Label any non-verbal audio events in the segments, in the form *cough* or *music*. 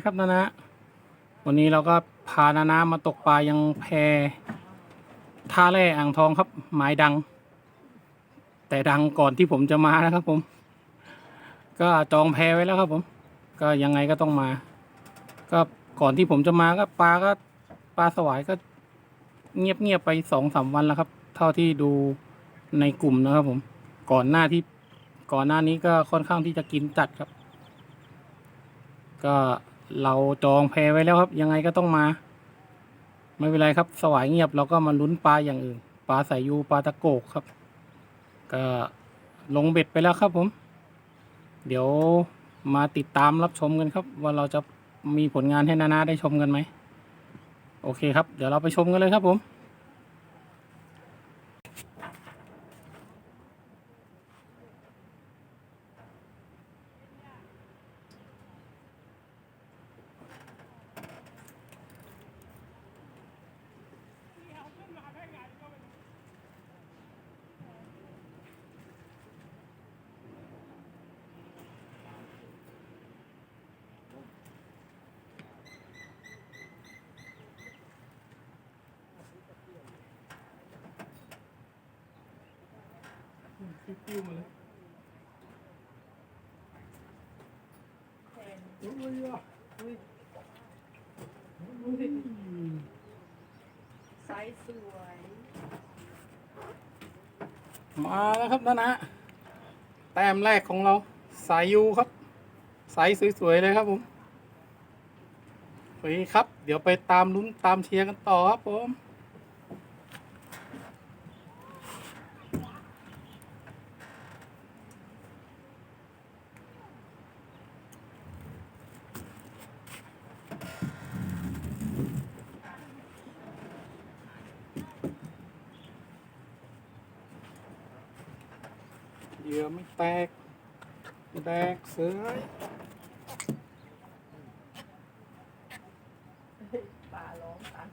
ีครับนานะวันนี้เราก็พานานะมาตกปลายังแพท่าแร่อ่างทองครับ หมายดัง แต่ดังก่อนที่ผมจะมานะครับผม ก็จองแพไว้แล้วครับผม ก็ยังไงก็ต้องมา ก็ก่อนที่ผมจะมาก็ปลาก็ปลาสวายก็เงียบเงียบๆไปสองสามวันแล้วครับ เท่าที่ดูในกลุ่มนะครับผม ก่อนหน้าที่ก่อนหน้านี้ก็ค่อนข้างที่จะกินจัดครับ ก็ เราจองแพไว้แล้วครับ ยังไงก็ต้องมา ไม่เป็นไรครับ สวายเงียบเราก็มาลุ้นปลาอย่างอื่นปลาสายยูปลาตะโกกครับ ก็ลงเบ็ดไปแล้วครับผม เดี๋ยวมาติดตามรับชมกันครับ ว่าเราจะมีผลงานให้นานาได้ชมกันไหมโอเคครับ เดี๋ยวเราไปชมกันเลยครับผม ปิ้วมาเลยโอ้ยอะไซส์สวยมาแล้วครับนะนะแต้มแรกของเราสายยูครับ สายสวยๆเลยครับผมโอเคครับ เดี๋ยวไปตามลุ้นตามเชียร์กันต่อครับผม เหยื่อไม่แตก แตกเสือยปลาร้องตัน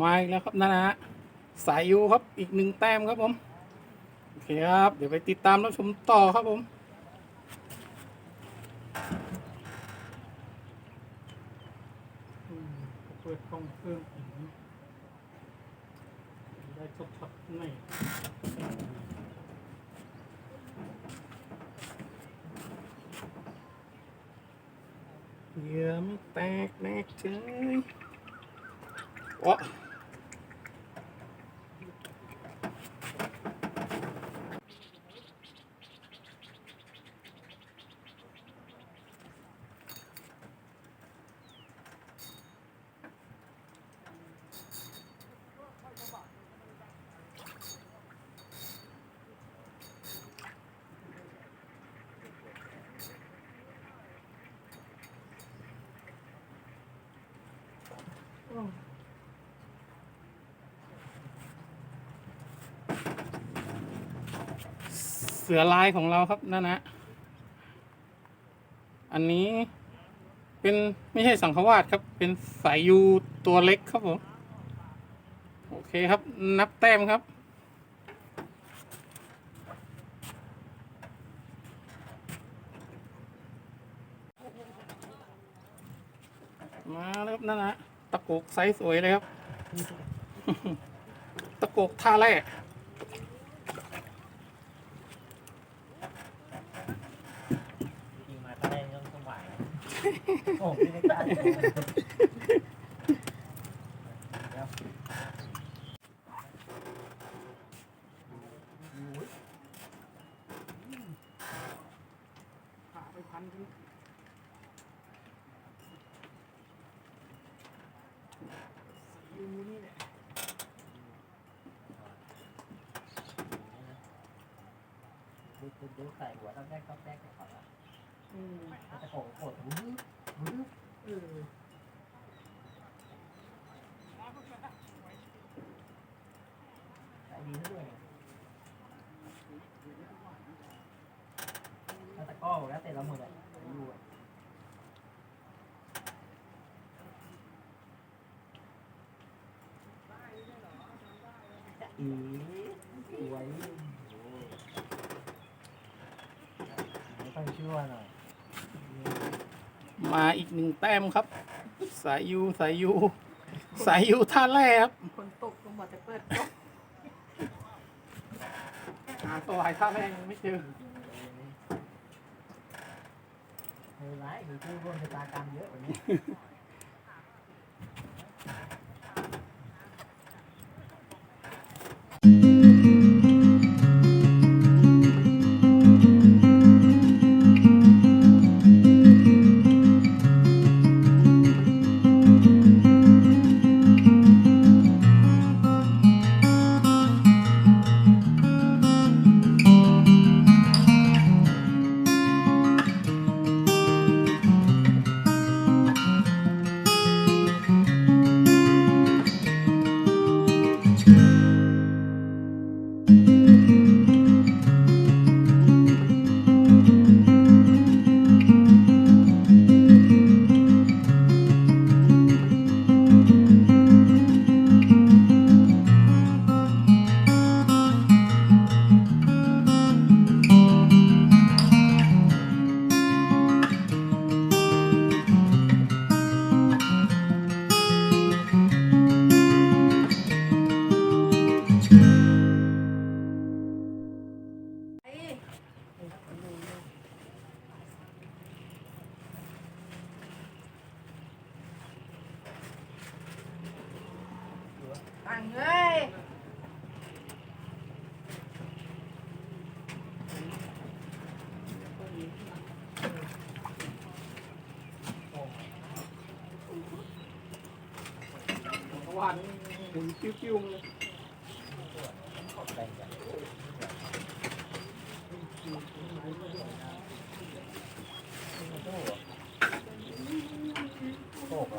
มาอีกแล้วครับนะนะสายยูครับอีกหนึ่งแต้มครับผมโอเคครับ เดี๋ยวไปติดตามรับชมต่อครับผมเปิดกล้องเพิ่มอีกนะได้ชัดๆหน่อยเหยื่อไม่แตกแนกเฉยโอ้ เสือลายของเราครับนั่นนะอันนี้เป็นไม่ใช่สังขวาสครับ เป็นสายยูตัวเล็กครับผมโอเคครับ นับแต้มครับ มาแล้วครับนั่นนะตะโกกไซส์สวยเลยครับ ตะโกกท่าแรก โอ้ไม่ได้การดูดูใส่หัวตั้งแรกก็แรกก่อนละจะโกรธโกรธ หมดอะอยู่อะจะอีสวยโอ้ไม่ต้องชั่วหน่อยมาอีกหนึ่งแต้มครับ สายยูสายยูสายยูท่าแรกครับคนตกลงมาจะเปิดก๊อกหาตัวหายท่าแรกยังไม่เจอเออร้ายมีผู้ร่วมชะตากรรมเยอะกว่านี้ วานหมุนกิ้วๆเลยโต้เหรอโต้เห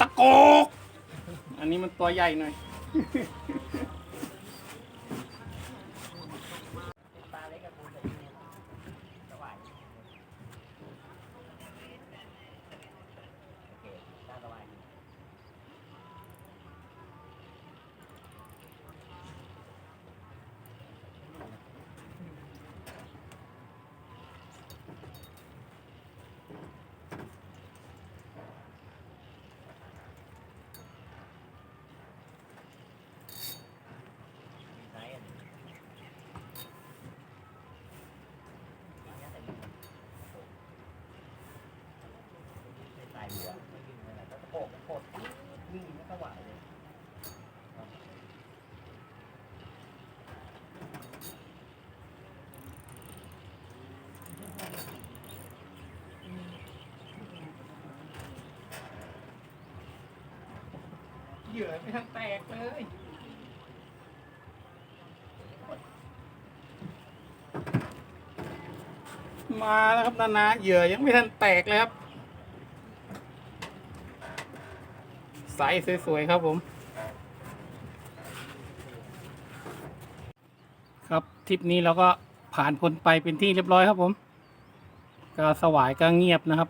ตะโกก อันนี้มันตัวใหญ่หน่อย Yeah. *laughs* หัวไม่วิ่งไม่อะไรก็ตะโกนตะโกนวิ่งไม่สว่างเลยเหยื่อไม่ทันแตกเลยมาแล้วครับนานาเหยื่อยังไม่ทันแตกเลยครับ ไซส์สวยๆครับผม ครับทริปนี้เราก็ผ่านพ้นไปเป็นที่เรียบร้อยครับผม ก็สวายก็เงียบนะครับ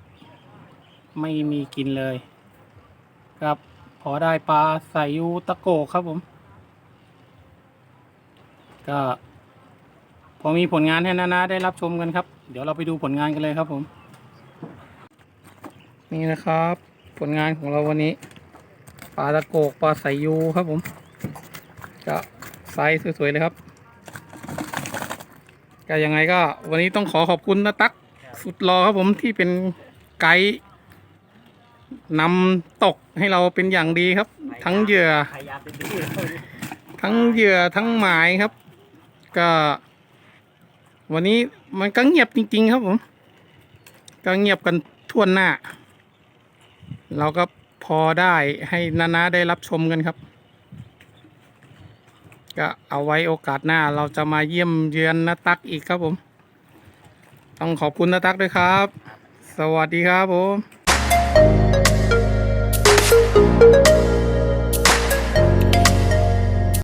ไม่มีกินเลย ครับพอได้ปลาใส่ยูตะโกกครับผม ก็พอมีผลงานให้นานาได้รับชมกันครับ เดี๋ยวเราไปดูผลงานกันเลยครับผม นี่นะครับ ผลงานของเราวันนี้ ปลาตะโกกปลาใสยูครับผม ก็ไซส์สวยๆเลยครับ ก็ยังไงก็วันนี้ต้องขอขอบคุณนะตักสุดรอครับผมที่เป็นไกด์นำตกให้เราเป็นอย่างดีครับ ทั้งเหยื่อ ทั้งเหยื่อทั้งหมายครับ ก็ วันนี้มันก็เงียบจริง ๆ ครับผม ก็เงียบกันทั่วหน้า เราก็ พอได้ให้นานาได้รับชมกันครับ ก็เอาไว้โอกาสหน้าเราจะมาเยี่ยมเยือนนาตักอีกครับผม ต้องขอบคุณนาตักด้วยครับ สวัสดีครับผม